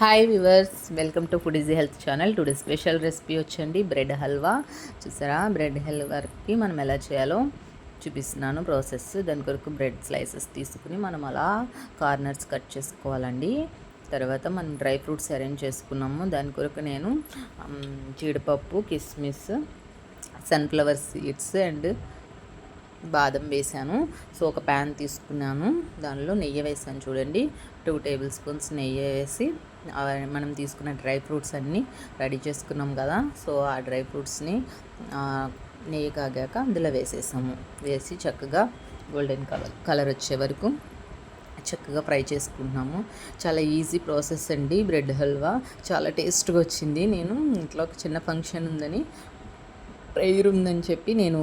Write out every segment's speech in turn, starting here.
Hi viewers welcome to food easy health channel. Today special recipe వచ్చండి bread halwa. చూసారా? Bread హల్వాకి మనం ఎలా చేయాలో చూపిస్తున్నాను. ప్రాసెస్ దాని కొరకు బ్రెడ్ స్లైసెస్ తీసుకుని మనం అలా కార్నర్స్ కట్ చేసుకోవాలండి. తర్వాత మనం డ్రై ఫ్రూట్స్ అరేంజ్ చేసుకున్నాము. దాని కొరకు నేను జీడిపప్పు కిస్మిస్ సన్ఫ్లవర్ సీడ్స్ అండ్ బాదం వేసాను సో ఒక ప్యాన్ తీసుకున్నాను. దానిలో నెయ్యి వేసాను చూడండి. టూ టేబుల్ స్పూన్స్ నెయ్యి వేసి మనం తీసుకున్న డ్రై ఫ్రూట్స్ అన్నీ రెడీ చేసుకున్నాం కదా. సో ఆ డ్రై ఫ్రూట్స్ని నెయ్యి కాగాక అందులో వేసేసాము. వేసి చక్కగా గోల్డెన్ కలర్ కలర్ వచ్చే వరకు చక్కగా ఫ్రై చేసుకుంటున్నాము. చాలా ఈజీ ప్రాసెస్ అండి. బ్రెడ్ హల్వా చాలా టేస్ట్గా వచ్చింది. నేను ఇంట్లో ఒక చిన్న ఫంక్షన్ ఉందని ప్రేయర్ ఉందని చెప్పి నేను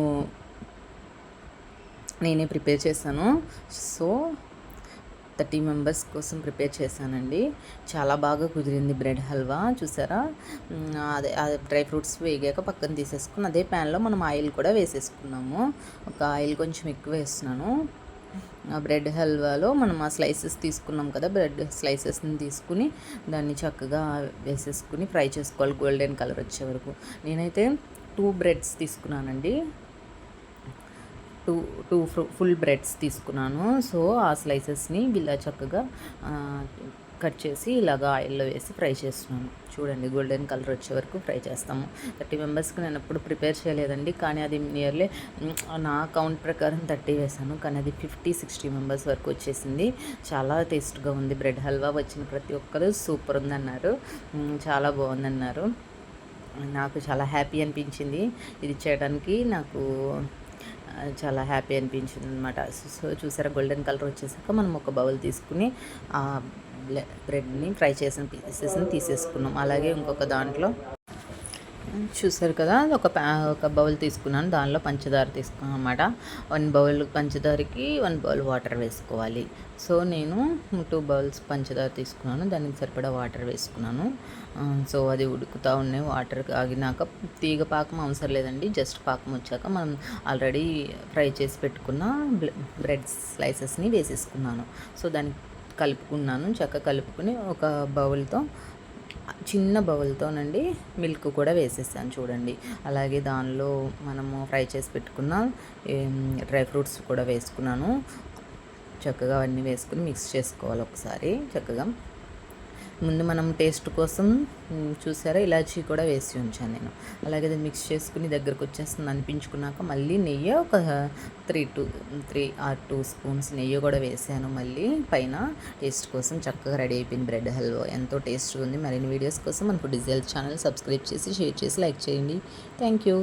నేనే ప్రిపేర్ చేశాను. సో థర్టీ మెంబర్స్ కోసం ప్రిపేర్ చేశానండి. చాలా బాగా కుదిరింది బ్రెడ్ హల్వా చూసారా? అదే అదే డ్రై ఫ్రూట్స్ వేగాక పక్కన తీసేసుకుని అదే ప్యాన్లో మనం ఆయిల్ కూడా వేసేసుకున్నాము. ఒక ఆయిల్ కొంచెం ఎక్కువ వేస్తున్నాను. ఆ బ్రెడ్ హల్వాలో మనం ఆ స్లైసెస్ తీసుకున్నాం కదా బ్రెడ్ స్లైసెస్ని తీసుకుని దాన్ని చక్కగా వేసేసుకుని ఫ్రై చేసుకోవాలి గోల్డెన్ కలర్ వచ్చే వరకు. నేనైతే టూ బ్రెడ్స్ తీసుకున్నానండి. టూ టూ ఫుల్ బ్రెడ్స్ తీసుకున్నాను. సో ఆ స్లైసెస్ని ఇలా చక్కగా కట్ చేసి ఇలాగా ఆయిల్లో వేసి ఫ్రై చేస్తున్నాను. చూడండి గోల్డెన్ కలర్ వచ్చే వరకు ఫ్రై చేస్తాము. థర్టీ మెంబర్స్కి నేను ఎప్పుడు ప్రిపేర్ చేయలేదండి కానీ అది నియర్లీ నా కౌంట్ ప్రకారం థర్టీ వేసాను కానీ అది ఫిఫ్టీ సిక్స్టీ మెంబర్స్ వరకు వచ్చేసింది. చాలా టేస్ట్గా ఉంది. బ్రెడ్ హల్వా వచ్చిన ప్రతి ఒక్కరు సూపర్ ఉందన్నారు. చాలా బాగుందన్నారు. నాకు చాలా హ్యాపీ అనిపించింది. ఇది చేయడానికి నాకు చాలా హ్యాపీ అనిపించింది అనమాట సో చూసారా గోల్డెన్ కలర్ వచ్చేసాక మనం ఒక బౌల్ తీసుకుని ఆ బ్లె- బ్రెడ్ని ఫ్రై చేసిన పీసెస్ని తీసేసుకున్నాం. అలాగే ఇంకొక దాంట్లో చూసారు కదా ఒక ప్యా ఒక బౌల్ తీసుకున్నాను. దానిలో పంచదార తీసుకున్నాను అనమాట వన్ బౌల్ పంచదారకి వన్ బౌల్ వాటర్ వేసుకోవాలి. సో నేను టూ బౌల్స్ పంచదార తీసుకున్నాను. దానికి సరిపడా వాటర్ వేసుకున్నాను. సో అది ఉడుకుతూ ఉన్నాయి. వాటర్ ఆగినాక తీగ పాకం అవసరం లేదండి. జస్ట్ పాకం వచ్చాక మనం ఆల్రెడీ ఫ్రై చేసి పెట్టుకున్న బ్రెడ్ స్లైసెస్ని వేసేసుకున్నాను. సో దాన్ని కలుపుకున్నాను. చక్కగా కలుపుకుని ఒక బౌల్తో చిన్న బౌల్తోనండి మిల్క్ కూడా వేసేసాను చూడండి. అలాగే దానిలో మనము ఫ్రై చేసి పెట్టుకున్న డ్రై ఫ్రూట్స్ కూడా వేసుకున్నాను. చక్కగా అవన్నీ వేసుకుని మిక్స్ చేసుకోవాలి ఒకసారి. చక్కగా ముందు మనం టేస్ట్ కోసం చూసారా? ఇలాచీ కూడా వేసి ఉంచాను నేను. అలాగే అది మిక్స్ చేసుకుని దగ్గరకు వచ్చేస్తుంది అనిపించుకున్నాక మళ్ళీ నెయ్యి ఒక three two three or two spoons నెయ్యి కూడా వేసాను మళ్ళీ. పైన టేస్ట్ కోసం చక్కగా రెడీ అయిపోయింది బ్రెడ్ హల్వా. ఎంతో టేస్ట్ ఉంది. మరిన్ని వీడియోస్ కోసం మనకు డిజైల్ ఛానల్ సబ్స్క్రైబ్ చేసి షేర్ చేసి లైక్ చేయండి. Thank you.